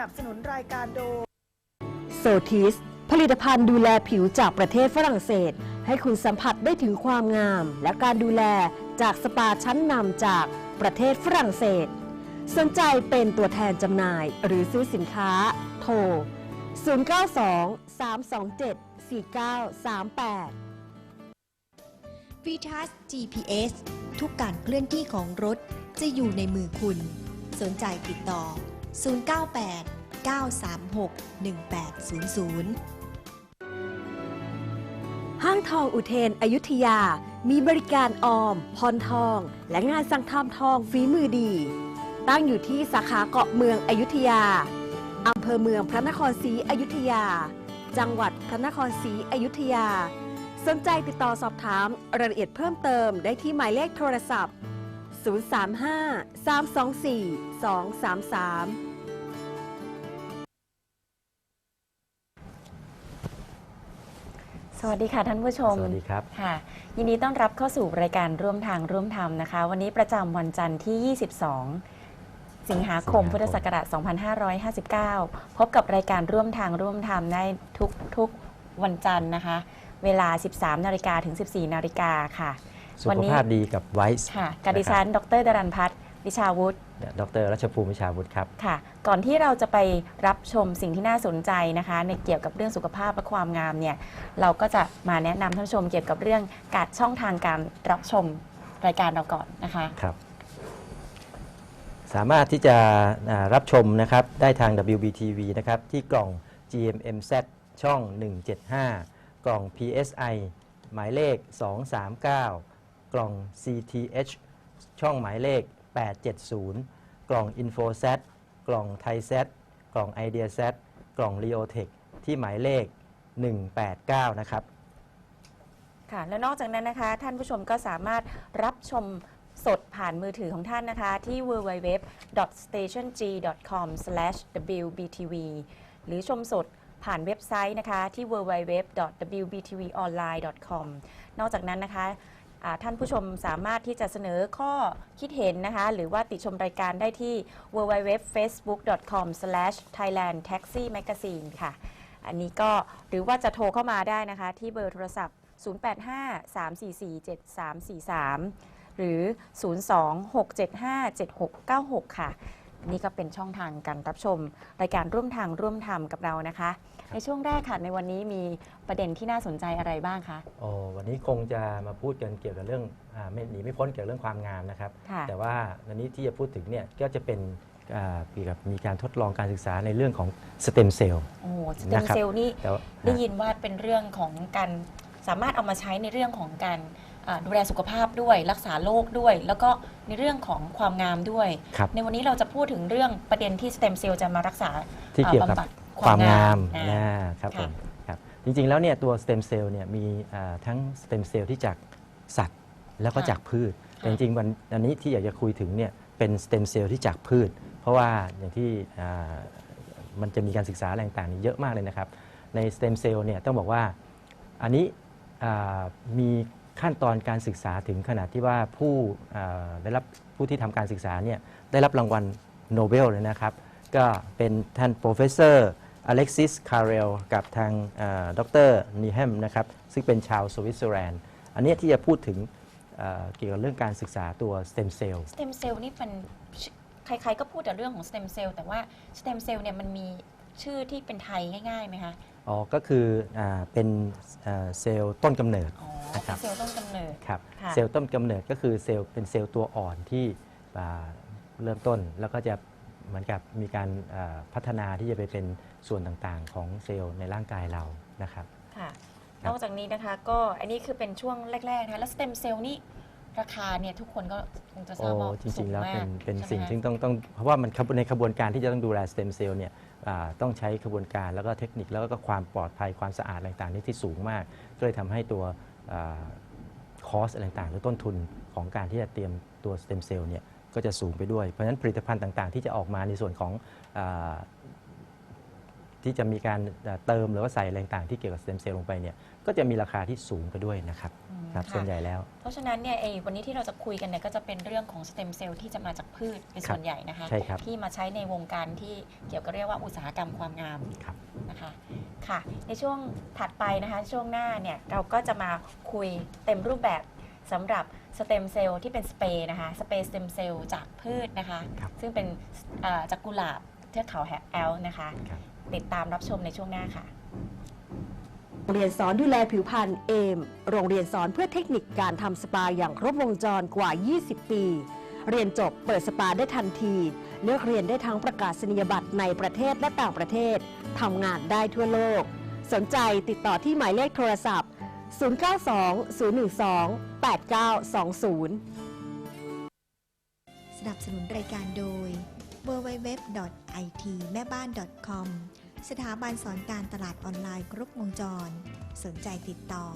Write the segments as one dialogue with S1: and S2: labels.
S1: ร่วมทำสนับสนุนรายการโดย
S2: โซทิส ผลิตภัณฑ์ดูแลผิวจากประเทศฝรั่งเศส ให้คุณสัมผัสได้ถึงความงาม และการดูแลจากสปาชั้นนำจากประเทศฝรั่งเศส สนใจเป็นตัวแทนจำหน่ายหรือซื้อสินค้า โทร 092 327 4938
S3: v i t a s GPS ทุกการเคลื่อนที่ของรถจะอยู่ในมือคุณ สนใจติดต่อ 098 936 1800
S2: ห้างทองอุเทน อยุธยา มีบริการออม พรทอง และงานสั่งทำทองฝีมือดี ตั้งอยู่ที่สาขาเกาะเมืองอยุธยา อำเภอเมืองพระนครศรีอยุธยา จังหวัดพระนครศรีอยุธยา สนใจติดต่อสอบถามรายละเอียดเพิ่มเติมได้ที่หมายเลขโทรศัพท์ 035 324 233
S4: สวัสดีค่ะท่านผู้ชม
S5: สวัสดีครับ
S4: ค่ะ ยินดีต้อนรับเข้าสู่รายการร่วมทางร่วมธรรมนะคะ วันนี้ประจำวันจันทร์ที่ 22 สิงหาคม
S5: สิงหาคม
S4: พุทธศักราช 2559 พบกับรายการร่วมทางร่วมธรรมได้ทุกทุกวันจันทร์นะคะ เวลา 13 นาฬิกาถึง 14 นาฬิกาค่ะ
S5: สุ
S4: วัน
S5: ข
S4: นี้
S5: ภาพดีกับไวส์
S4: ค่ะกับดิฉัน ดรดรันพัฒน์วิชาวุฒิ
S5: ดรรัชภูมิวิชาวุฒิครับ
S4: ค่ะ ก่อนที่เราจะไปรับชมสิ่งที่น่าสนใจนะคะ ในเกี่ยวกับเรื่องสุขภาพและความงามเนี่ย เราก็จะมาแนะนำท่านผู้ชมเกี่ยวกับเรื่องการช่องทางการรับชมรายการเราก่อนนะคะ
S5: ครับ สามารถที่จะอ่ารับชมนะครับได้ทาง WBTV นะครับที่กล่อง GMMZ ช่อง 175 กล่อง PSI หมายเลข 239 กล่อง CTH ช่องหมายเลข 870 กล่อง InfoSat กล่อง ThaiSat กล่อง IdeaSat กล่อง Leotech ที่หมายเลข 189 นะครับ
S4: ค่ะ และนอกจากนั้นนะคะ ท่านผู้ชมก็สามารถรับชมสดผ่านมือถือของท่านนะคะ ที่ www.stationg.com/wbtv หรือชมสดผ่านเว็บไซต์นะคะที่ www.wbtvonline.com นอกจากนั้นนะคะ ท่านผู้ชมสามารถที่จะเสนอข้อคิดเห็นนะคะ หรือว่าติชมรายการได้ที่ www.facebook.com/thailandtaximagazine ค่ะ อันนี้ก็หรือว่าจะโทรเข้ามาได้นะคะ ที่เบอร์โทรศัพท์ 085-344-7343 หรือ 02-675-7696 ค่ะ นี่ก็เป็นช่องทางการรับชม รายการร่วมทางร่วมธรรมกับเรานะคะ ในช่วงแรกค่ะในวันนี้มีประเด็นที่น่าสนใจอะไรบ้างคะ
S5: โอ้วันนี้คงจะมาพูดกันเกี่ยวกับเรื่องอาไม่หนีไม่พ้นเกี่ยวกับเรื่องความงามนะครับ
S4: ค่ะ
S5: แต่ว่าวันนี้ที่จะพูดถึงเนี่ยก็จะเป็นอ่าเกี่ยวกับมีการทดลองการศึกษาในเรื่องของสเต็มเซลล์
S4: โอ้สเต็ม
S5: นะครับ
S4: เซลล์นี่
S5: แต่ว่า
S4: ได้ยินว่าเป็นเรื่องของการสามารถเอามาใช้ในเรื่องของการอ่า ดูแลสุขภาพด้วยรักษาโรคด้วย แล้วก็ในเรื่องของความงามด้วย
S5: ครับ
S4: ในวันนี้เราจะพูดถึงเรื่องประเด็นที่สเต็มเซลล์จะมารักษา
S5: ที่เกี่ยวกับ
S4: อ่าบำบัด
S5: ความงาม
S4: อ่
S5: นะครับ
S4: ค่ะ
S5: ผมครับจริงๆแล้วเนี่ยตัวสเต็มเซลล์เนี่ยมีอ่าทั้งสเต็มเซลล์ที่จากสัตว์แล้วก็จากพืชแต่จริงๆวันอันนี้ที่อยากจะคุยถึงเนี่ยเป็นสเต็มเซลล์ที่จากพืช เพราะว่าอย่างที่อ่ามันจะมีการศึกษาอะไรต่างๆนี่เยอะมากเลยนะครับ ในสเต็มเซลล์เนี่ยต้องบอกว่าอันนี้อ่ามี ขั้นตอนการศึกษาถึงขนาดที่ว่าผู้ได้รับผู้ที่ทำการศึกษาเนี่ยได้รับรางวัลโนเบลเลยนะครับ ก็เป็นท่าน professor Alexis Carrel กับทางดรนีแฮมนะครับซึ่งเป็นชาวสวิตเซอร์แลนด์อันนี้ที่จะพูดถึงเเกี่ยวกับเรื่องการศึกษาตัวสเต็มเซลล์
S4: สเต็มเซลล์นี่เป็นใครๆก็พูดแต่เรื่องของสเต็มเซลล์แต่ว่าสเต็มเซลล์เนี่ยมันมีชื่อที่เป็นไทยง่ายๆไหมคะ
S5: อ๋อก็คืออาเป็นเอ่อเซลล์ต้นกำเนิด
S4: อ๋อ
S5: นะครั
S4: เป็น
S5: บ
S4: เซลล์ต้นกำเนิด
S5: ครับ
S4: ค่ะ
S5: เซลล์ต้นกำเนิดก็คือเซลล์เป็นเซลล์ตัวอ่อนที่อ่าเริ่มต้นแล้วก็จะเหมือนกับมีการอ่าพัฒนาที่จะไปเป็นส่วนต่างๆ ของเซลล์ในร่างกายเรานะครับ
S4: ค่ะ
S5: ครับ
S4: นอกจากนี้นะคะก็อันนี้คือเป็นช่วงแรกๆนะคะแล้วสเต็มเซลล์นี่ราคาเนี่ยทุกคนก็คงจะท
S5: โอ้
S4: ราบว่า
S5: จริง ๆ แล้วเป็น
S4: สูงมาก
S5: เป็น
S4: ใช่ไหม
S5: สิ่ง
S4: คะ
S5: ที่ต้องต้องเพราะว่ามันขบในขบวนการที่จะต้องดูแลสเต็มเซลล์เนี่ยอ่า ต้องใช้ขบวนการแล้วก็เทคนิคแล้วก็ความปลอดภัยความสะอาดอะไรต่างๆนี่ที่สูงมาก ก็เลยทำให้ตัวคอสอะไรต่างๆหรือต้นทุนของการที่จะเตรียมตัวสเต็มเซลล์เนี่ยก็จะสูงไปด้วย เพราะฉะนั้นผลิตภัณฑ์ต่างๆ ที่จะออกมาในส่วนของอที่จะมีการเติมหรือว่าใส่อะไรต่างๆที่เกี่ยวกับสเต็มเซลล์ลงไปเนี่ยก็จะมีราคาที่สูงไปด้วยนะครับ ครับ
S4: ค่ะ
S5: ส่วนใหญ่แล้ว
S4: เพราะฉะนั้นเนี่ยไอ้วันนี้ที่เราจะคุยกันเนี่ยก็จะเป็นเรื่องของสเต็มเซลล์ที่จะมาจากพืชเป็นส่วนใหญ่นะคะ
S5: ใช่ครับ
S4: ที่มาใช้ในวงการที่เกี่ยวกับเรียกว่าอุตสาหกรรมความงาม
S5: ครับ
S4: นะคะค่ะ ในช่วงถัดไปนะคะ ช่วงหน้าเนี่ยเราก็จะมาคุยเต็มรูปแบบสำหรับสเต็มเซลล์ที่เป็นสเปรย์นะคะสเปรย์สเต็มเซลล์จากพืชนะคะ
S5: ครับ
S4: ซึ่งเป็นเอ่อจากกุหลาบเทือกเขาแอลนะคะ
S5: ครับ
S4: ติดตามรับชมในช่วงหน้าค่ะ
S2: โรง เรียนสอนดูแลผิวพรรณเอม โรงเรียนสอนเพื่อเทคนิคการทำสปาอย่างครบวงจรกว่า 20 ปี เรียนจบเปิดสปาได้ทันที เลือกเรียนได้ทั้งประกาศนียบัตรในประเทศและต่างประเทศ ทำงานได้ทั่วโลก สนใจติดต่อที่หมายเลขโทรศัพท์ 092 012 8920
S3: สนับสนุนรายการโดย www.itmeban.com สถาบันสอนการตลาดออนไลน์ครบวงจร สนใจติดต่อ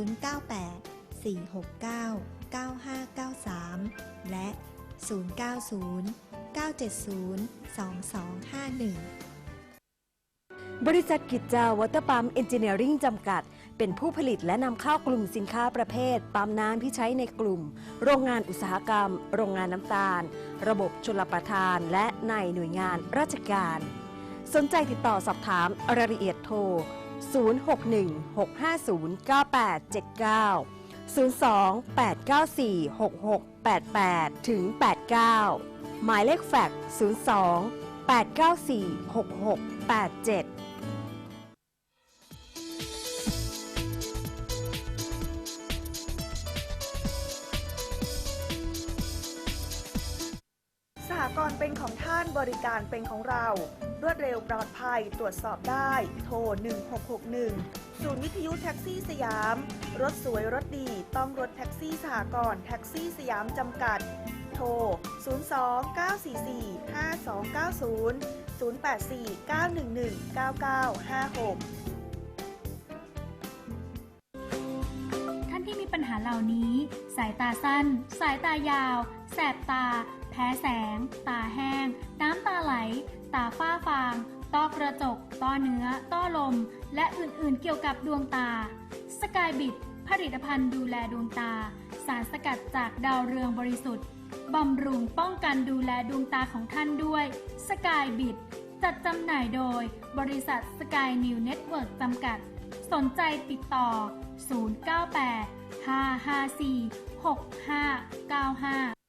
S3: 098 469 9593 และ 090 970 2251
S2: บริษัทกิจจาวอเตอร์ปั๊มเอนจิเนียริ่งจำกัด เป็นผู้ผลิตและนำเข้ากลุ่มสินค้าประเภท ปั๊มน้ำที่ใช้ในกลุ่ม โรงงานอุตสาหกรรม โรงงานน้ำตาล ระบบชลประทาน และในหน่วยงานราชการ สนใจติดต่อสอบถามรายละเอียดโทร 061-650-9879 02-894-6688 ถึง 89 หมายเลขแฟกซ์02
S1: 894 6687 ริการเป็นของเรา รวดเร็วปลอดภัยตรวจสอบได้ โทร 1661 ศูนย์วิทยุแท็กซี่สยาม รถสวยรถดีต้องรถแท็กซี่สหกรณ์แท็กซี่สยามจำกัด โทร 02 944 5290 084 911 9956
S6: ท่านที่มีปัญหาเหล่านี้ สายตาสั้น สายตายาว แสบตา แพ้แสง ตาแห้ง น้ำตาไหล ตาฝ้าฟาง ต้อกระจก ต้อเนื้อ ต้อลม และอื่นๆเกี่ยวกับดวงตา สกายบิด ผลิตภัณฑ์ดูแลดวงตา สารสกัดจากดาวเรืองบริสุทธิ์ บำรุงป้องกันดูแลดวงตาของท่านด้วย สกายบิด จัดจำหน่ายโดย บริษัทสกายนิวเน็ตเวิร์กจำกัด สนใจติดต่อ 098 554 6595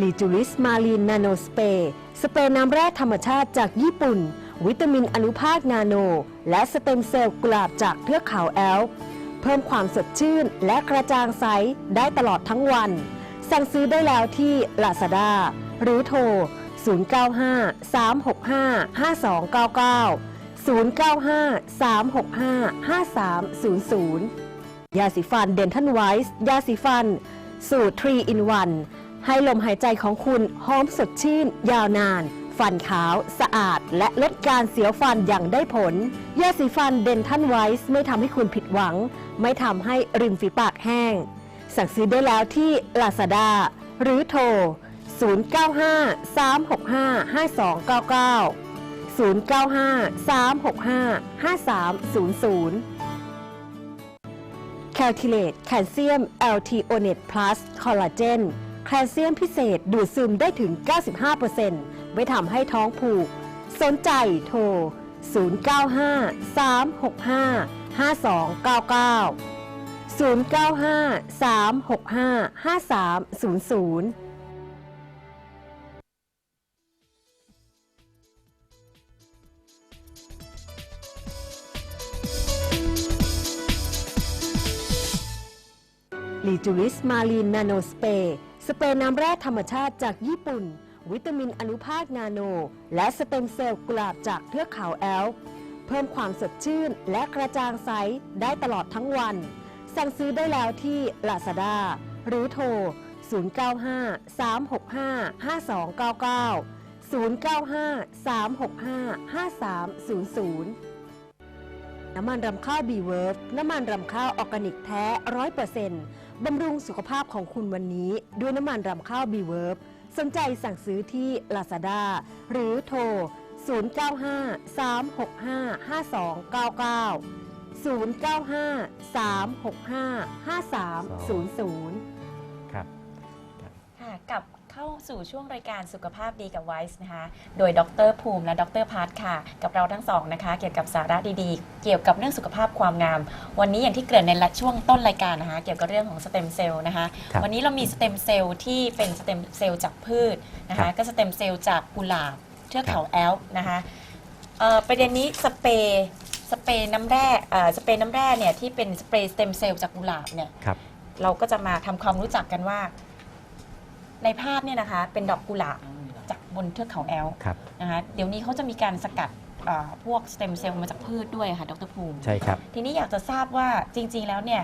S2: ลีจูริสมาลีนนาโนสเปรย์สเปรย์น้ำแร่ธรรมชาติจากญี่ปุ่น วิตามินอนุภาคนาโน และสเต็มเซลล์กุหลาบจากเทือกเขาแอลป์เพิ่มความสดชื่นและกระจ่างใสได้ตลอดทั้งวัน สั่งซื้อได้แล้วที่ Lazada หรือโทร 095 365 5299 095 365 5300 ยาสีฟันเดนทันไวส์ยาสีฟัน สูตร 3 in 1 ให้ลมหายใจของคุณหอมสดชื่น ยาวนาน ฟันขาว สะอาด และลดการเสียวฟันอย่างได้ผลยาสีฟันเดนทันไวส์ไม่ทำให้คุณผิดหวัง ไม่ทำให้ริมฝีปากแห้ง สั่งซื้อได้แล้วที่ Lazada หรือโทร 095 365 5299 095 365 5300 c a l c u l a t e แคลเซียม LT Onet Plus คอลลาเจน แคลเซียมพิเศษดูดซึมได้ถึง 95%ไม่ทำให้ท้องผูก สนใจโทร 095 365 5299 095 365 5300ลีจูริสมาลีนนาโนสเปย์ สเปรย์น้ำแร่ธรรมชาติจากญี่ปุ่น วิตามินอนุภาคนาโน และสเต็มเซลล์กุหลาบจากเทือกเขาแอล เพิ่มความสดชื่นและกระจ่างใสได้ตลอดทั้งวัน สั่งซื้อได้แล้วที่ Lazada หรือโทร 095 365 5299 095 365 5300 น้ำมันรำข้าวบีเวิร์ฟน้ำมันรำข้าวออร์แกนิกแท้ร้อยเปอร์เซ็นต์บำรุงสุขภาพของคุณวันนี้ ด้วยน้ำมันรำข้าวบีเวิร์ฟสนใจสั่งซื้อที่ Lazada หรือโทร 095 365 5299 095-365-5300
S5: ครับ
S4: ค่ะกลับ เข้าสู่ช่วงรายการสุขภาพดีกับไวส์นะคะ โดยดรภูมิและดรพัฒค่ะ กับเราทั้งสองนะคะ เกี่ยวกับสาระดีๆ เกี่ยวกับเรื่องสุขภาพความงาม วันนี้อย่างที่เกริ่นในช่วงต้นรายการนะคะ เกี่ยวกับเรื่องของสเต็มเซลล์นะคะ
S5: ครับ
S4: วันนี้เรามีสเต็มเซลล์ที่เป็นสเต็มเซลล์จากพืชนะ
S5: ครั
S4: คะ
S5: บ
S4: ก็สเต็มเซลล์จากกุหลาบเทือก
S5: ครับ
S4: เขาแอลป์นะคะเอ่อประเด็นนี้สเปรย์สเปรย์น้ำแร่เอ่อสเปรย์น้ำแร่เนี่ยที่เป็นสเปรย์สเต็มเซลล์จากกุหลาบเนี่ย
S5: ครับ
S4: เราก็จะมาทำความรู้จักกันว่า ในภาพเนี่ยนะคะเป็นดอกกุหลาบจากบนเทือกเขาแอลป์
S5: ครับ
S4: นะคะเดี๋ยวนี้เขาจะมีการสกัดเอ่อพวกสเต็มเซลล์มาจากพืชด้วยค่ะดรภูมิ
S5: ใช่ครับ
S4: ทีนี้อยากจะทราบว่าจริง ๆ แล้วเนี่ย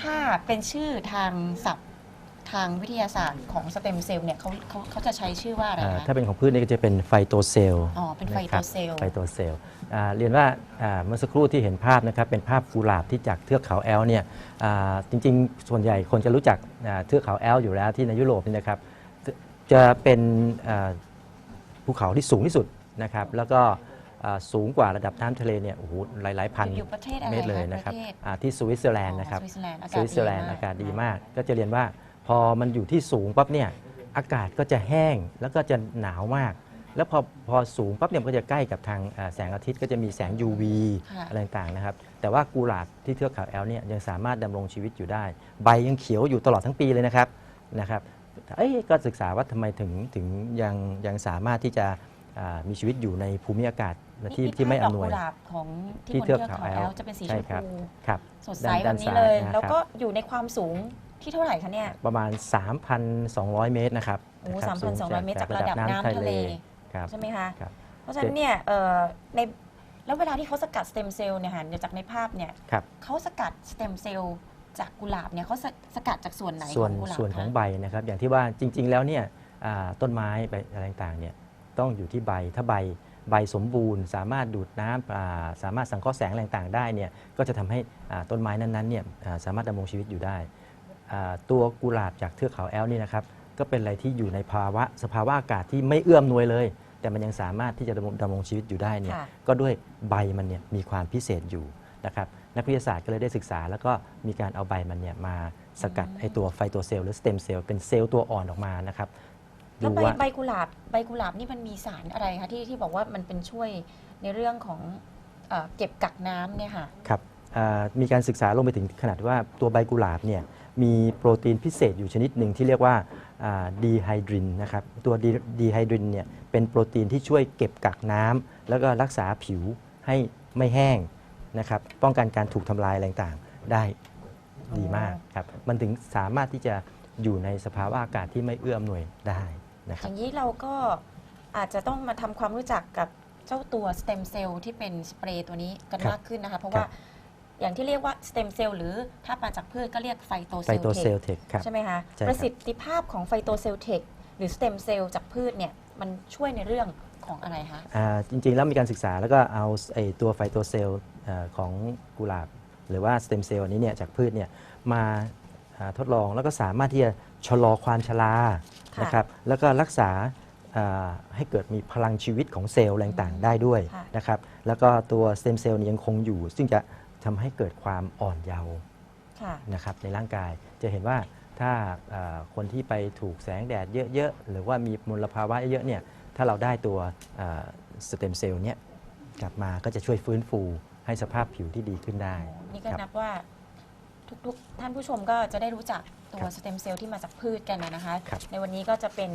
S4: ถ้าเป็นชื่อทางศัพท์ ทางวิทยาศาสตร์ของสเต็มเซลล์เนี่ยเขาเขาเขาจะใช้ชื่อว่าอะไร
S5: อ่า
S4: คะ
S5: ถ้าเป็นของพืชนี่ก็จะเป็นไฟโตเซลล์
S4: อ๋อ เป็นไฟโตเซลล์
S5: ไฟโตเซลล์อ่าเรียนว่าอ่าเมื่อสักครู่ที่เห็นภาพนะครับเป็นภาพกุหลาบที่จากเทือกเขาแอลป์เนี่ยอ่าจริงๆ ส่วนใหญ่คนจะรู้จักอ่าเทือกเขาแอลป์อยู่แล้วที่ในยุโรปนี่นะครับจะเป็นอ่าภูเขาที่สูงที่สุดนะครับแล้วก็อ่าสูงกว่าระดับน้ำทะเลเนี่ยโอ้โหหลายๆพัน
S4: อยู่ประเทศอะไร
S5: เมตรเลย
S4: คะ
S5: นะครับ
S4: ประเทศ
S5: อ่าที่สวิตเซอร์แลนด์นะครับ
S4: สวิตเซอร์แลนด์อา
S5: ส
S4: กาศ
S5: วิตเซอร์แลนด์
S4: ดีมาก
S5: อากาศดีมาก ก็จะเรียนว่า พอมันอยู่ที่สูงปั๊บเนี่ยอากาศก็จะแห้งแล้วก็จะหนาวมาก แล้วพอพอสูงปั๊บเนี่ยมันก็จะใกล้กับทางอ่าแสงอาทิตย์ก็จะมีแสง UV
S4: ค่ะ
S5: อะไรต่างๆนะครับ แต่ว่ากุหลาบที่เทือกเขาแอลป์เนี่ยยังสามารถดำรงชีวิตอยู่ได้ ใบยังเขียวอยู่ตลอดทั้งปีเลยนะครับนะครับเอ้ยก็ศึกษาว่าทำไมถึงถึงยังยังสามารถที่จะอ่ามีชีวิตอยู่ในภูมิอากาศที่
S4: นี่
S5: ที่ไม่
S4: ภาพด
S5: อำนวย
S4: กกุหลาบของที่
S5: ที่
S4: บน
S5: เทื
S4: เทื
S5: อ
S4: อกก
S5: เขา
S4: เขา
S5: แอ
S4: แอ
S5: ล
S4: ลจะเป็นสีช
S5: ใช่
S4: ม
S5: ครับ
S4: พู
S5: ครับ
S4: สดใส
S5: ด้าน
S4: แบ
S5: ด้า
S4: บ
S5: น
S4: นี้
S5: ซ้าย
S4: เลย
S5: นะครับ
S4: แล้วก็อยู่ในความสูง ที่เท่าไหร่คะเนี่ย
S5: ประมาณ 3,200 เมตรนะครับ
S4: โอ้
S5: นะครับสูง
S4: 3,200 เมตรจากระดับน้ำทะเล
S5: ครับ
S4: ใช่ไหมคะ
S5: ครับ
S4: เพราะฉะนั้นเนี่ยเอ่อในแล้วเวลาที่เขาสกัดสเต็มเซลล์เนี่ยค่ะเดี๋ยวจากในภาพเนี่ย
S5: ครับ
S4: เขาสกัดสเต็มเซลล์จากกุหลาบเนี่ยเขาสสกัดจากส่วนไหน
S5: ส่วน
S4: ของกุหลาบ
S5: ส่วนของ
S4: คะ
S5: ใบนะครับ อย่างที่ว่าจริง ๆ แล้วเนี่ยอ่าต้นไม้ใบอะไรต่างๆเนี่ยต้องอยู่ที่ใบถ้าใบใบสมบูรณ์ สามารถดูดน้ำอ่าสามารถสังเคราะห์แสงอะไรต่างๆได้เนี่ยก็จะทำให้อ่าต้นไม้นั้นๆเนี่ยอ่าสามารถดำรงชีวิตอยู่ได้อ่า ตัวกุหลาบจากเทือกเขาแอลป์นี่นะครับก็เป็นอะไรที่อยู่ในภาวะสภาวะอากาศที่ไม่เอื้อมหนวยเลย แต่มันยังสามารถที่จะดำรงดำรงชีวิตอยู่ได้เนี่ย
S4: ค่ะ
S5: ก็ด้วยใบมันเนี่ยมีความพิเศษอยู่นะครับนักวิทยาศาสตร์ก็เลยได้ศึกษา แล้วก็มีการเอาใบมันเนี่ยมาสกัดไอตัวไฟโตเซลล์หรือสเต็มเซลล์เป็นเซลล์ตัวอ่อนออกมานะครับ
S4: แล้ว
S5: ดู
S4: ใบ
S5: ว่า
S4: ใบกุหลาบใบกุหลาบนี่มันมีสารอะไรคะที่ที่บอกว่ามันเป็นช่วยในเรื่องของเอ่อเก็บกักน้ำเนี่ยค่ะ
S5: ครับอ่ามีการศึกษาลงไปถึงขนาดว่าตัวใบกุหลาบเนี่ย มีโปรตีนพิเศษอยู่ชนิดหนึ่งที่เรียกว่าดีไฮดรินนะครับตัวดีไฮดรินเนี่ยเป็นโปรตีนที่ช่วยเก็บกักน้ำแล้วก็รักษาผิวให้ไม่แห้งนะครับป้องกันการถูกทำลายอะไรต่างๆได้ดีมากครับมันถึงสามารถที่จะอยู่ในสภาวะอากาศที่ไม่เอื้ออำนวยได้นะค
S4: อ
S5: รับ
S4: ย่างนี้เราก็อาจจะต้องมาทำความรู้จักกับเจ้าตัวสเต็มเซลล์ที่เป็นสเปรย์ตัวนี้กัน
S5: ครับ
S4: มากขึ้นนะคะเพราะ
S5: ครับ
S4: ว่า อย่างที่เรียกว่าสเต็มเซลล์หรือถ้ามาจากพืชก็เรียกไฟโตเซ
S5: ไฟ
S4: ลล์
S5: โตเซล
S4: เท
S5: ล์เทคครับ
S4: ใช่ไหมคะ
S5: ใช่ครับ
S4: ประสิทธิภาพของไฟโตเซลล์เทคหรือสเต็มเซลล์จากพืชเนี่ยมันช่วยในเรื่องของอะไรคะ
S5: อ่าจริงๆ แล้วมีการศึกษาแล้วก็เอาไอ้ตัวไฟโตเซลล์เอ่อของกุหลาบ หรือว่าสเต็มเซลล์อันนี้เนี่ยจากพืชเนี่ยมาอ่าทดลองแล้วก็สามารถที่จะชะลอความชรา
S4: ค่ะ
S5: นะครับแล้วก็รักษาอ่าให้เกิดมีพลังชีวิตของเซลล์อะไรต่างๆได้ด้วย
S4: ค่ะ
S5: นะครับแล้วก็ตัวสเต็มเซลล์นี้ยังคงอยู่ ซึ่งจะ ทำให้เกิดความอ่อนเยาว์
S4: ค่ะ
S5: นะครับในร่างกายจะเห็นว่าถ้าเอ่อคนที่ไปถูกแสงแดดเยอะๆ หรือว่ามีมลภาวะเยอะๆเนี่ยถ้าเราได้ตัวสเต็มเซลล์เนี่ยกลับมาก็จะช่วยฟื้นฟูให้สภาพผิวที่ดีขึ้นได้
S4: นี่ก็
S5: ครับ
S4: นับว่าทุกๆ ท่านผู้ชมก็จะได้รู้จักตัว
S5: ครับ
S4: สเต็มเซลล์ที่มาจากพืชกันนะนะคะ
S5: ครับ
S4: ในวันนี้ก็จะเป็น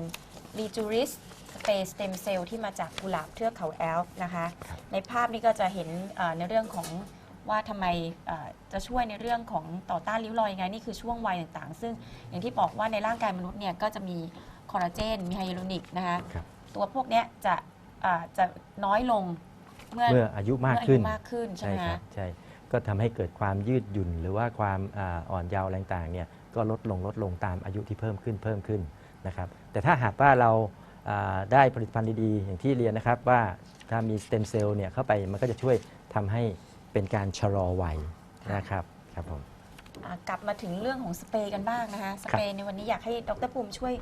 S4: รีจูริสสเปสเต็มเซลล์ที่มาจากกุหลาบเทือกเขาแอลป์นะคะ ในภาพนี้ก็จะเห็นเอ่อในเรื่องของ ว่าทำไมเอ่อจะช่วยในเรื่องของต่อต้านริ้วรอยยังไง นี่คือช่วงวัยต่างๆ ซึ่งอย่างที่บอกว่าในร่างกายมนุษย์เนี่ยก็จะมีคอลลาเจน มีไฮยาลูรอนิกนะคะ
S5: ครับ
S4: ตัวพวกเนี้ยจะเอ่อจะน้อยลงเมื่อ
S5: เมื่ออายุมาก
S4: เมื่ออา
S5: ขึ้
S4: ยุ
S5: น
S4: มากขึ้นใช่ไหม
S5: ครั
S4: คะ
S5: ใช่ก็ทำให้เกิดความยืดหยุ่น หรือว่าความอาอ่อนเยาว์อะไรต่างๆเนี่ยก็ลดลงลดลงตามอายุที่เพิ่มขึ้นเพิ่มขึ้นนะครับแต่ถ้าหากว่าเราอ่าได้ผลิตภัณฑ์ดีๆ อย่างที่เรียนนะครับว่าถ้ามีสเต็มเซลล์เนี่ยเข้าไปมันก็จะช่วยทำให้ เป็นการชะลอวัยนะครับครับผม
S4: อะกลับมาถึงเรื่องของสเปรย์กันบ้างนะคะ สเปรย์ในวันนี้อยากให้ดรภูมิช่วย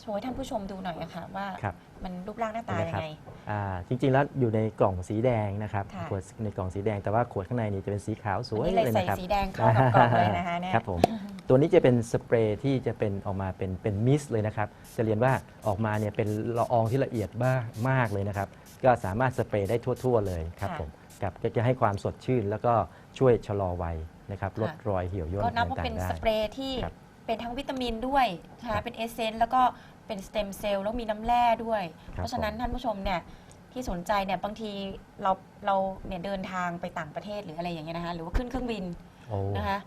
S4: โชว์ให้ท่านผู้ชมดูหน่อยอะค่ะว่า
S5: ครับ
S4: มันรูปร่างหน้าตา
S5: นะ
S4: ยั
S5: ครั
S4: ง
S5: บ
S4: ไง
S5: อ่าจริงๆแล้วอยู่ในกล่องสีแดงนะครับ
S4: ค่ะ
S5: ขวดในกล่องสีแดงแต่ว่าขวดข้างในนี่จะเป็นสีขาวสวย
S4: อันนี้เลย
S5: เลย
S4: ใส่
S5: นะครับ
S4: สีแดงเข้ากับกล่องเลยนะคะเนี่ย
S5: ครับผม ตัวนี้จะเป็นสเปรย์ที่จะเป็นออกมาเป็นเป็นมิสเลยนะครับ จะเรียนว่าออกมาเนี่ยเป็นละอองที่ละเอียดมากมากเลยนะครับ ก็สามารถสเปรย์ได้ทั่ว ๆ เลยครับ
S4: ค่ะ
S5: ผม กับก็จะให้ความสดชื่น แล้วก็ช่วยชะลอวัยนะครับ
S4: ค่ะ
S5: ลดรอยเหี่ยวย่น
S4: ก็นับว่า
S5: ต่า
S4: เป็น
S5: งๆได้
S4: สเปรย์ที่
S5: ครับ
S4: เป็นทั้งวิตามินด้วยนะ
S5: ครั
S4: คะ
S5: บ
S4: เป็นเอเซนต์แล้วก็เป็นสเต็มเซลล์แล้วมีน้ำแร่ด้วย
S5: ครับ
S4: เพราะฉะนั้นท่านผู้ชมเนี่ยที่สนใจเนี่ยบางทีเราเราเนี่ยเดินทางไปต่างประเทศหรืออะไรอย่างเงี้ยนะคะหรือว่าขึ้นเครื่องบิน
S5: โอ้
S4: นะคะ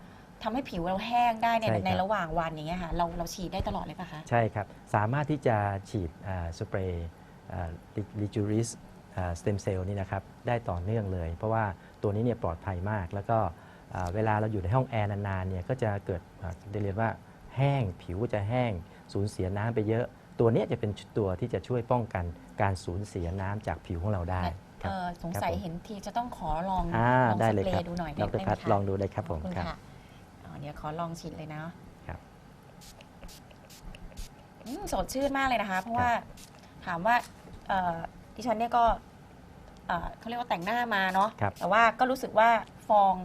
S4: ทำให้ผิวเราแห้งได้เนี่ย
S5: ใช่ครับ
S4: ในระหว่างวันอย่างเงี้ยค่ะเราเราฉีดได้ตลอดเลยป่ะคะ
S5: ใช่ครับ สามารถที่จะฉีดอ่าสเปรย์ลิจูริส สเต็มเซลล์นี่นะครับได้ต่อเนื่องเลย เพราะว่าตัวนี้เนี่ยปลอดภัยมาก แล้วก็อ่าเวลาเราอยู่ในห้องแอร์นานๆเนี่ยก็จะเกิดอ่าเรียกว่าแห้งผิวจะแห้งสูญเสียน้ำไปเยอะ ตัวเนี้ยจะเป็นตัวที่จะช่วยป้องกันการสูญเสียน้ำจากผิวของเราได้ค
S4: เอ
S5: รับ
S4: อสงสัย
S5: ครับผม
S4: เห็นทีจะต้องขอลอง
S5: อ่า
S4: ลอง
S5: ได้
S4: ส
S5: เลย
S4: เปร
S5: ครับ
S4: ย์ดูหน่อย
S5: ด
S4: ได้
S5: ร
S4: ไหม
S5: พัฒน์
S4: คะ
S5: ลองดูเลยครับผม
S4: ขอบคุณ
S5: ครับ
S4: ค่ะอ๋อเดี๋ยวขอลองฉีดเลยนะครับอืมสดชื่นมากเลยนะคะ เพราะว่าถามว่าเอ่อ ดิฉันเนี่ยก็เอ่อเขาเรียกว่าแต่งหน้ามาเนาะ
S5: ครับ
S4: แต่ว่าก็รู้สึกว่าฟอง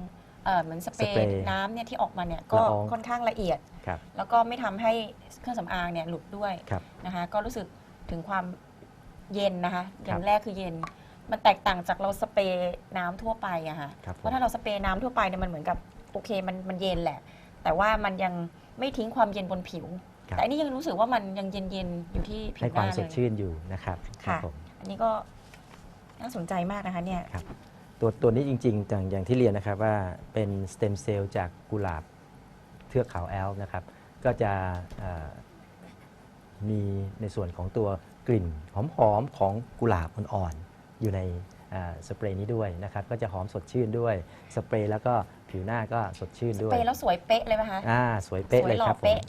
S4: เอ่อเหมือนสเปร
S5: สเปรย์
S4: ย์น้ำเนี่ยที่ออกมาเนี่ยก็
S5: ละออง
S4: ค่อนข้างละเอียด
S5: ครับ
S4: แล้วก็ไม่ทำให้เครื่องสำอางเนี่ยหลุดด้วย
S5: ครับ
S4: นะคะ ก็รู้สึกถึงความเย็นนะคะ อย่าง
S5: ครับ
S4: แรกคือเย็น มันแตกต่างจากเราสเปรย์น้ำทั่วไปอะค่ะ
S5: ครับ
S4: เพ
S5: ผม
S4: ราะถ้าเราสเปรย์น้ำทั่วไปเนี่ยมันเหมือนกับโอเคมันมันเย็นแหละ แต่ว่ามันยังไม่ทิ้งความเย็นบนผิว
S5: ครับ
S4: แต่อันนี้ยังรู้สึกว่ามันยังเย็นเย็นๆอยู่ที่ผิ
S5: ให้
S4: วห
S5: ความ
S4: น้า
S5: ส
S4: เล
S5: ด
S4: ย
S5: ชื่นอยู่นะครับครั
S4: ค่ะ
S5: บผม
S4: อั นนี้ก็น่าสนใจมากนะคะเนี่ย
S5: ตัวตัวนี้จริงๆอย่างอย่างที่เรียนนะครับว่าเป็นสเต็มเซลล์จากกุหลาบเทือกเขาแอลป์นะครับ ก็จะเอ่อมีในส่วนของตัวกลิ่นหอมๆของกุหลาบอ่อนๆอยู่ในอ่าสเปรย์นี้ด้วยนะครับ ก็จะหอมสดชื่นด้วยสเปรย์แล้วก็ผิวหน้าก็สดชื่น
S4: ส
S5: ด้ว
S4: เป
S5: ย
S4: รย์แล้วสวยเป๊ะเลยไหมคะ
S5: อ่าสวยเป๊ะ
S4: สวย
S5: เลย
S4: หล่อ
S5: ครับผม
S4: เป๊ะ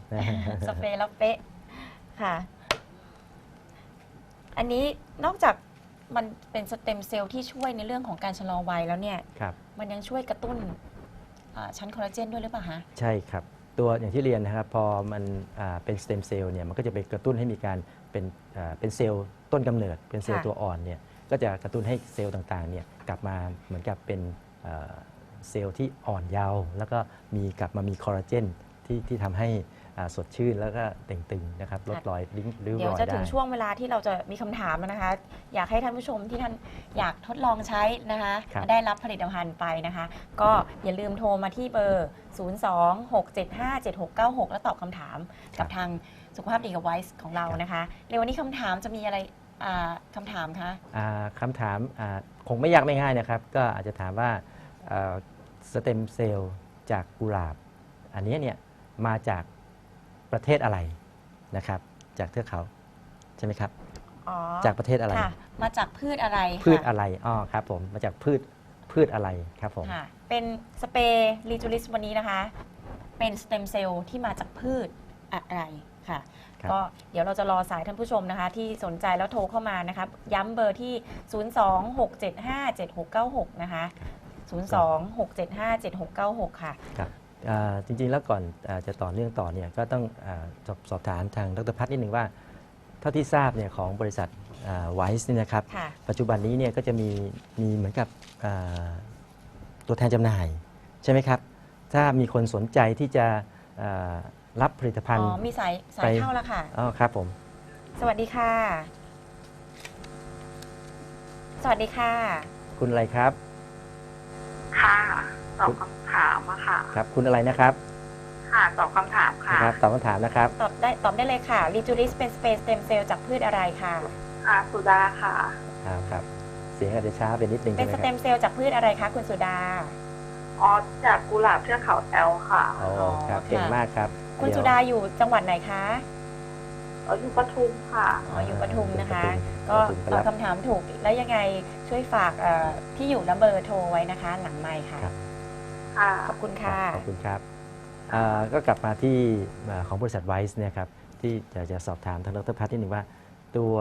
S4: สเปรย์แล้วเป๊ะค่ะ อันนี้ นอกจากมันเป็นสเต็มเซลล์ที่ช่วยในเรื่องของการชะลอวัยแล้วเนี่ย
S5: ครับ
S4: มันยังช่วยกระตุ้นอ่าชั้นคอลลาเจนด้วยหรือเปล่าคะ
S5: ใช่ครับ ตัวอย่างที่เรียนนะครับ พอมันอ่าเป็นสเต็มเซลล์เนี่ยมันก็จะไปกระตุ้นให้มีการเป็นอ่าเป็นเซลล์ต้นกำเนิด เป็นเซลล์
S4: ค่ะ
S5: ตัวอ่อนเนี่ยก็จะกระตุ้นให้เซลล์ต่างๆเนี่ยกลับมาเหมือนกับเป็นอ่าเซลล์ที่อ่อนเยาว์แล้วก็มีกลับมามีคอลลาเจนที่ที่ทำให้อ่า สดชื่นแล้วก็เต่งตึงนะครับลดรอยริ้วริ้ว
S4: เดี๋ย
S5: ร
S4: ว
S5: อย
S4: จะถึ
S5: ได้
S4: งช่วงเวลาที่เราจะมีคำถามแล้วนะคะ อยากให้ท่านผู้ชมที่ท่านอยากทดลองใช้นะคะ
S5: ครับ
S4: ได้รับผลิตภัณฑ์ไปนะคะ ก็อย่าลืมโทรมาที่เบอร์ 026757696 แล้วตอบคำถามกับทางสุขภาพดีกับไวส์ของเรานะคะในวันนี้คำถามจะมีอะไรอ่าคำถามคะ
S5: อ่าคำถามอ่าคงไม่ยากไม่ง่ายนะครับ ก็อาจจะถามว่าสเต็มเซลล์จากกุหลาบ อันนี้เนี่ยมาจาก ประเทศอะไรนะครับ จากเทือกเขาใช่ไหมครับ
S4: อ๋อ
S5: จากประเทศอะไร
S4: ค่ะมาจากพืชอะไรค่
S5: พืชอะไรอ๋อครับผมมาจากพืชพืชอะไรครับผม
S4: ค่ะ เป็นสเปรย์ลีจูลิสวันนี้นะคะ เป็นสเต็มเซลล์ที่มาจากพืชอะไรค่ะ
S5: ครับ
S4: ก็เดี๋ยวเราจะรอสายท่านผู้ชมนะคะ ที่สนใจแล้วโทรเข้ามานะคะ ย้ำเบอร์ที่ 026757696 นะคะ 026757696 ค่ะ
S5: ครับอ่า จริงๆแล้วก่อนอาจะต่อเนื่องต่อเนี่ยก็ต้องอาสอบสอบถามทางดรพัฒน์นิดหนึ่งว่า เท่าที่ทราบเนี่ยของบริษัทไวส์นี่ยนะครับ
S4: ค่ะ
S5: ปัจจุบันนี้เนี่ยก็จะมีมีเหมือนกับอ่าตัวแทนจำหน่าย ใช่ไหมครับ ถ้ามีคนสนใจที่จะอ่ารับผลิตภัณ
S4: อ๋
S5: ฑ์
S4: อ มีสายสา
S5: ไป
S4: ยเข้าแล้วค่ะ
S5: อ๋อครับผม
S4: สวัสดีค่ะ สวัสดีค่ะ
S5: คุณอะไรครับ
S7: ค่ะตอบคำ ถามอะค่ะ
S5: ครับคุณอะไรนะครับ
S7: ค่ะตอบคำถามค่ะ
S5: นะครับตอบคำถามนะครับ
S4: ตอบได้ตอบได้เลยค่ะลีจูริสเป็นสเปซเต็มเซลล์จากพืชอะไรค่ะ
S7: ค่ะสุดาค่ะ
S5: อ่าครับ เสียงอาจจะช้าไปนิดนึง
S4: เป็
S5: ใช่
S4: น
S5: ไหม
S4: ส
S5: ค
S4: เต็
S5: รับ
S4: มเซลล์จากพืชอะไรคะคุณสุดา
S7: ออสจากกุหลาบเทือกเขาแอลค่ะ
S5: โอ้
S4: อ๋อ
S5: ครับ
S4: ค่ะ
S5: เก่งมากครับ
S4: คุณ
S5: เยว
S4: สุดาอยู่จังหวัดไหนคะ
S7: เอออยู่ปทุมค่ะ
S4: อ๋ออยู่ปทุมนะคะ
S5: ป
S4: ก็
S5: ทุม
S4: ตอบ
S5: รับ
S4: คำถามถูกแล้วยังไงช่วยฝากเอ่อที่อยู่และเบอร์โทรไว้นะคะ หลังไมค์ค่ะ
S5: ครับ
S7: ค่ะ
S4: ขอบคุณค่ะ
S5: ขอบคุณครับอ่าก็กลับมาที่อ่าของบริษัทไวส์เนี่ยครับที่จะจะสอบถามทางดรพัฒน์นิดหนึ่งว่า ตัว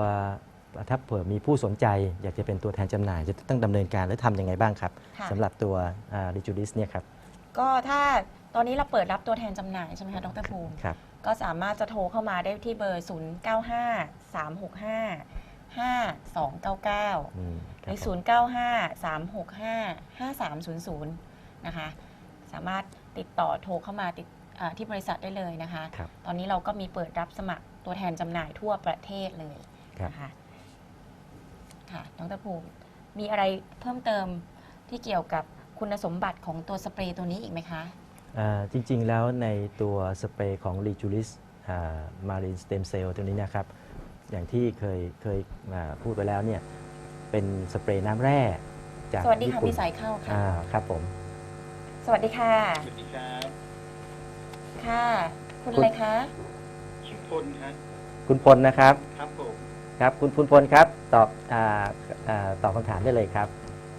S5: ถ้าเผื่อมีผู้สนใจ อยากจะเป็นตัวแทนจำหน่าย จะต้องดำเนินการหรือทำยังไงบ้างครับ
S4: ค่ะ
S5: สำหรับตัวดิจูดิสเนี่ยครับ
S4: ก็ถ้าตอนนี้เราเปิดรับตัวแทนจำหน่ายใช่ไหมคะดรภูมิ
S5: ครับ
S4: ก็สามารถจะโทรเข้ามาได้ที่เบอร์ 0 9 5 3 6 5 5 2 9 9
S5: อืม
S4: ห
S5: ครั
S4: รื
S5: บ
S4: อ
S5: ผม
S4: 0 9 5 3 6 5 5 3 0 0 นะคะ สามารถติดต่อโทรเข้ามาติดอ่าที่บริษัทได้เลยนะคะ
S5: ครับ
S4: ตอนนี้เราก็มีเปิดรับสมัครตัวแทนจำหน่ายทั่วประเทศเลย
S5: ครับ
S4: นะคะค่ะดรภูมิมีอะไรเพิ่มเติมที่เกี่ยวกับคุณสมบัติของตัวสเปรย์ตัวนี้อีกไหมคะ
S5: อ่าจริงๆ แล้วในตัวสเปรย์ของ r e g u l i s Marine Stem Cell ตัวนี้นะครับ อย่างที่เคยเคยอ่าพูดไปแล้วเนี่ย เป็นสเปรย์น้ำแร่จาก
S4: สวัสดีค่ะ
S5: ญี่ปุ่น
S4: มีสายเข้าค่ะ
S5: อ่าครับผม
S4: สวัสดีค่ะ
S8: สวัสดีครับ
S4: ค่ะ คุณ
S5: คุณ
S4: อะไรคะ
S8: ชุมพลครับ
S5: คุณพลนะครับ
S8: ครับผม
S5: ครับ คุณคุณพลครับ ตอบอาอ่าตอบคำถามได้เลยครับ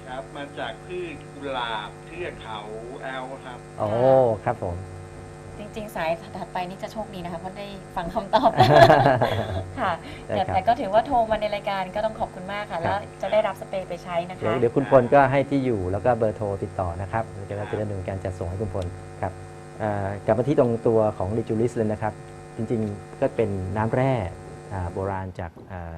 S8: ครับ มาจากพืชกุหลาบเทือกเขาแอลครับ
S5: โอ้ ครับผม
S4: จริง ๆ สายถัดไปนี่จะโชคดีนะคะเพราะได้ฟังคำตอบ ค่ะ
S5: ได้
S4: แต่
S5: ครับ
S4: แต่ก็ถือว่าโทรมาในรายการก็ต้องขอบคุณมากค่ะ
S5: ครับ
S4: แล้วจะได้รับสเปรย์ไปใช้นะ
S5: เดี๋ยว
S4: คะ
S5: เดี๋ยวคุณพลก็ให้ที่อยู่แล้วก็เบอร์โทรติดต่อนะครับเดี๋ยวเราจะดำเนินการจัดส่งให้คุณพลครับอ่ากลับมาที่ตรงตัวของ r e g u l i s เลยนะครับ จริงๆก็เป็นน้ำแร่อ่าโบราณจากอ่า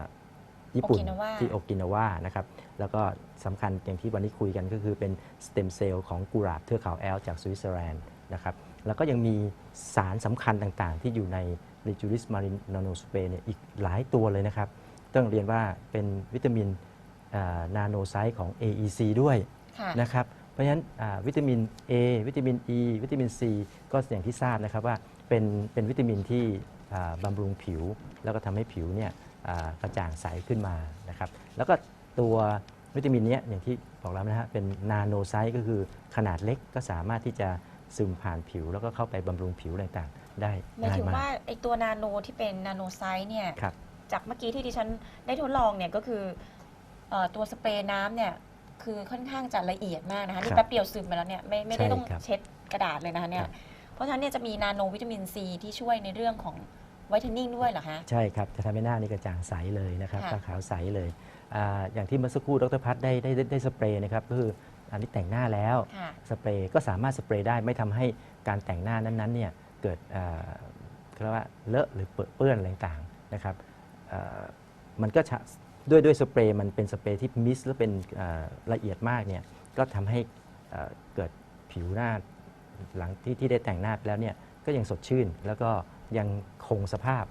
S5: ญี่ปุ่น
S4: Okinawa
S5: ที่โอกินาวานะครับ แล้วก็สำคัญอย่างที่วันนี้คุยกันก็คือเป็นสเต็มเซลล์ของกุหลาบเทือกเขาแอลจากสวิตเซอร์แลนด์นะครับ แล้วก็ยังมีสารสำคัญต่างๆ ที่อยู่ใน r e g u l i s Marine Nano Spray เนี่ยอีกหลายตัวเลยนะครับ ต้องเรียนว่าเป็นวิตามินนาโนไซต์ของ AEC ด้วย
S4: ค่ะ
S5: นะครับ เพราะฉะนั้นอ่าวิตามิน A วิตามิน E วิตามิน C ก็อย่างที่ทราบนะครับว่าเป็นเป็นวิตามินที่อ่าบำรุงผิว แล้วก็ทำให้ผิวเนี่ยอ่ากระจ่างใสขึ้นมานะครับ แล้วก็ตัววิตามินเนี้ยอย่างที่บอกแล้วนะฮะเป็นนาโนไซต์ก็คือขนาดเล็กก็สามารถที่จะ ซึมผ่านผิวแล้วก็เข้าไปบำรุงผิวต่างๆได้
S4: หมาย
S5: ง่าย
S4: ถึง
S5: มา
S4: ว่ากไอตัวนาโนที่เป็นนาโนไซส์เนี่ย
S5: ครับ
S4: จากเมื่อกี้ที่ดิฉันได้ทดลองเนี่ยก็คือเอ่อตัวสเปรย์น้ำเนี่ยคือค่อนข้างจะละเอียดมากนะคะนี่
S5: ครับ
S4: แป๊บเดียวซึมไปแล้วเนี่ยไม่ไม่ได้
S5: ใช่
S4: ต้อง
S5: ครับ
S4: เช็ดกระดาษเลยนะคะเนี่
S5: ค
S4: ย
S5: รับ
S4: เพราะฉะนั้นเนี่ยจะมีนาโนวิตามินซีที่ช่วยในเรื่องของไวท์เทนนิ่งด้วยเหรอคะ
S5: ใช่ครับ จะทำให้หน้านี่กระจ่างใสเลยนะครับ
S4: ค่ะ
S5: ก็ขาวใสเลยอาอย่างที่เมื่อสักครู่ดรพัฒน์ได้ได้ได้ได้สเปรย์นะครับก็คือ อันนี้แต่งหน้าแล้ว
S4: ค่ะ
S5: สเปรย์ก็สามารถสเปรย์ได้ไม่ทำให้การแต่งหน้านั้นๆเนี่ยเกิดอ่าเรียกว่าเลอะหรือเปื้อนเปื้อนอะไรต่างๆนะครับอ่ามันก็ชะด้วยด้วยสเปรย์มันเป็นสเปรย์ที่มิสและเป็นอ่าละเอียดมากเนี่ยก็ทำให้อ่าเกิดผิวหน้าหลังที่ที่ได้แต่งหน้าไปแล้วเนี่ยก็ยังสดชื่น แล้วก็ยังคงสภาพ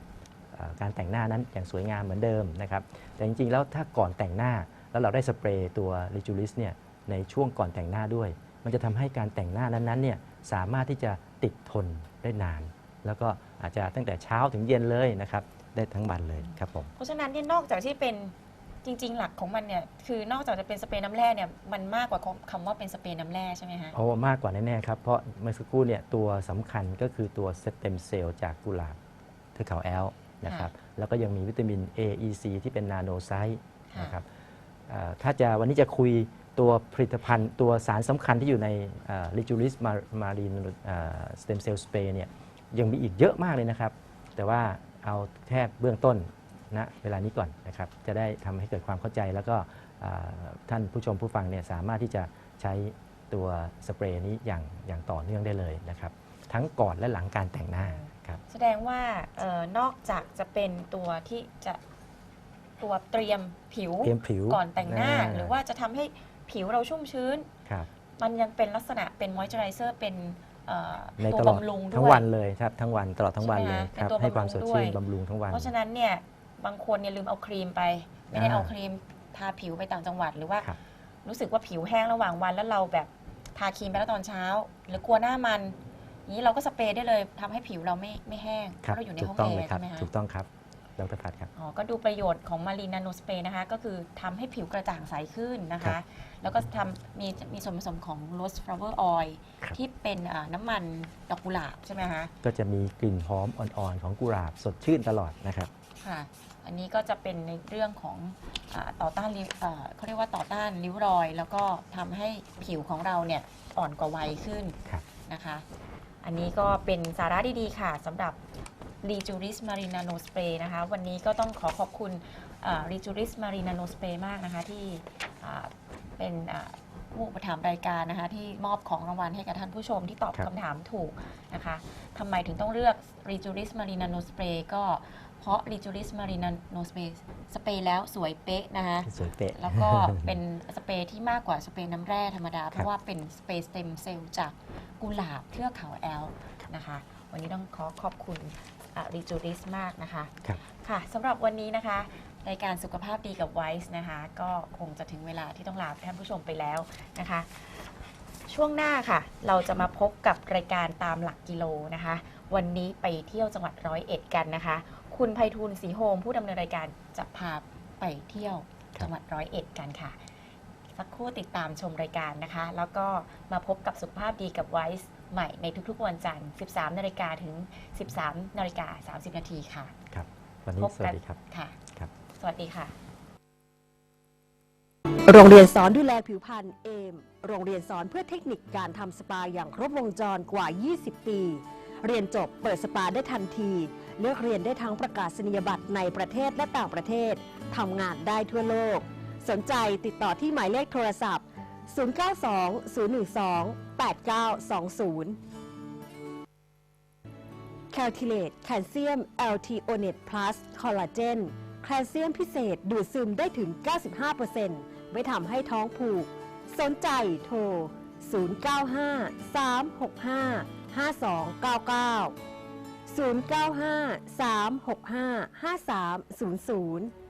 S5: อ่าการแต่งหน้านั้นอย่างสวยงามเหมือนเดิมนะครับ แต่จริงๆ แล้วถ้าก่อนแต่งหน้าแล้วเราได้สเปรย์ตัว r e g u l i s เนี่ย ในช่วงก่อนแต่งหน้าด้วย มันจะทำให้การแต่งหน้านั้นๆเนี่ยสามารถที่จะติดทนได้นาน แล้วก็อาจจะตั้งแต่เช้าถึงเย็นเลยนะครับได้ทั้งวันเลยครับผม
S4: เพราะฉะนั้นเนี่ยนอกจากที่เป็นจริง ๆ หลักของมันเนี่ยคือนอกจากจะเป็นสเปรย์น้ำแร่เนี่ยมันมากกว่าคำว่าเป็นสเปรย์น้ำแร่ใช่ไหมคะ
S5: โอ้มากกว่าแน่ๆครับเพราะเมื่อสักครู่เนี่ยตัวสำคัญก็คือตัวสเต็มเซลล์จากกุหลาบเทือกเขาแอลนะครับแล้วก็ยังมีวิตามิน A E C ที่เป็นนาโนไซต์
S4: ค่ะ
S5: นะครับเอ่อถ้าจะวันนี้จะคุย ตัวผลิตภัณฑ์ตัวสารสำคัญที่อยู่ในลิจูริสมารีนสเต็มเซลล์สเปรย์เนี่ยยังมีอีกเยอะมากเลยนะครับ แต่ว่าเอาแค่เบื้องต้นณเวลานี้ก่อนนะครับ จะได้ทำให้เกิดความเข้าใจแล้วก็อ่าท่านผู้ชมผู้ฟังเนี่ยสามารถที่จะใช้ตัวสเปรย์นี้อย่างอย่างต่อเนื่องได้เลยนะครับ ทั้งก่อนและหลังการแต่งหน้าครับ
S4: แสดงว่าเออนอกจากจะเป็นตัวที่จะตัวเตรียมผิว
S5: เตรียมผิว
S4: ก่อนแต่งหน้า
S5: อ่า
S4: หรือว่าจะทำให้ ผิวเราชุ่มชื้น
S5: ครับ
S4: มันยังเป็นลักษณะเป็นมอยเจอไรเซอร์เป็นเอ่อ
S5: ใน
S4: ตัว
S5: ตลอด
S4: บำรุงด้วย
S5: ทั้งวันเลยครับทั้งวันตลอดทั้งวัน
S4: ใช่ไหม
S5: เลย
S4: คะ
S5: ครับ
S4: เป็นตัว
S5: ให้ความสดชื่น
S4: บำรุงด้วย
S5: บำรุงทั้งวัน
S4: เพราะฉะนั้นเนี่ยบางคนเนี่ยลืมเอาครีมไป ไม่ได้
S5: อ่า
S4: เอาครีมทาผิวไปต่างจังหวัดหรือว่า
S5: ครับ
S4: รู้สึกว่าผิวแห้งระหว่างวันแล้วเราแบบทาครีมไปแล้วตอนเช้า หรือกลัวหน้ามันนี้เราก็สเปรย์ได้เลยทำให้ผิวเราไม่ไม่แห้งเพ
S5: ครับ
S4: ราะเราอยู่ใน
S5: ถู
S4: ห้อกง
S5: ต้อง
S4: แอ
S5: เลย
S4: ร์
S5: ครับ
S4: ใช่ไหมคะ
S5: ถูกต้องครับ ดรพัฒน์ครับ
S4: อ๋อ ก็ดูประโยชน์ของมารีนาโนสเปรย์นะคะ ก็คือทำให้ผิวกระจ่างใสขึ้นนะ
S5: ครั
S4: คะ
S5: บ
S4: แล้วก็ทำมีมีส่วนผสมของ rose flower oil
S5: ครับ
S4: ที่เป็นอ่าน้ำมันดอกกุหลาบใช่ไหมคะ
S5: ก็จะมีกลิ่นหอมอ่อนๆ ของกุหลาบสดชื่นตลอดนะครับ
S4: ค่ะ อันนี้ก็จะเป็นในเรื่องของอาต่อต้านริ้วอ่าเขาเรียกว่าต่อต้านริ้วรอย แล้วก็ทำให้ผิวของเราเนี่ยอ่อนกว่าวัยขึ้น
S5: ครับ
S4: นะคะ อันนี้ก็เป็นสาระดีๆค่ะสำหรับ r e j u r i s Marine Nano Spray นะคะ วันนี้ก็ต้องขอขอบคุณ r e j u r i s Marine Nano Spray มากนะคะ ที่อ่าเป็นอ่าผู้อุประถามรายการนะคะ ที่มอบของรางวัลให้กับท่านผู้ชมที่ตอบ
S5: ครับ
S4: คำถามถูกนะคะทำไมถึงต้องเลือก r e j u r i s Marina No Spray ก็เพราะ r e j u r i s Marina No Spray สเปรย์แล้วสวยเป๊ะนะคะ
S5: สวยเป๊ะ
S4: แล้วก็เป็นสเปรย์ที่มากกว่าสเปรย์น้ำแร่ธรรมดา เพราะว่าเป็นสเปรย์สเต็มเซลล์จากกุหลาบเทือกเขาแอลป์นะคะ วันนี้ต้องขอขอบคุณ ริจูริสมากนะคะ
S5: ครับ
S4: ค่ะสำหรับวันนี้นะคะรายการสุขภาพดีกับไวส์นะคะ ก็คงจะถึงเวลาที่ต้องลาท่านผู้ชมไปแล้วนะคะ ช่วงหน้าค่ะ เราจะมาพบกับรายการตามหลักกิโลนะคะ วันนี้ไปเที่ยวจังหวัดร้อยเอ็ดกันนะคะ คุณไพฑูรย์ศรีโฮมผู้ดำเนินรายการจะพาไปเที่ยว
S5: ครับ
S4: จังหวัดร้อยเอ็ดกันค่ะ สักครู่ติดตามชมรายการนะคะ แล้วก็มาพบกับสุขภาพดีกับไวส์ ใหม่ในทุกๆวันจันทร์ 13 นาฬิกาถึง 13 นาฬิกา 30 นาทีค่ะ
S5: ครับ วันนี้
S4: พบ
S5: สวั
S4: กั
S5: สดีครับ
S4: ค่ะ
S5: ครับ
S4: สวัสดีค่ะ
S2: โรงเรียนสอนดูแลผิวพรรณเอม โรงเรียนสอนเพื่อเทคนิคการทำสปาอย่างครบวงจรกว่า 20 ปี เรียนจบเปิดสปาได้ทันที เลือกเรียนได้ทั้งประกาศนียบัตรในประเทศและต่างประเทศ ทำงานได้ทั่วโลก สนใจติดต่อที่หมายเลขโทรศัพท์ 092 012 8920 Calculate แคลเซียม LT Onet Plus คอลลาเจนแคลเซียมพิเศษดูดซึมได้ถึง 95%ไม่ทำให้ท้องผูก สนใจโทร 095-365-5299 095-365-5300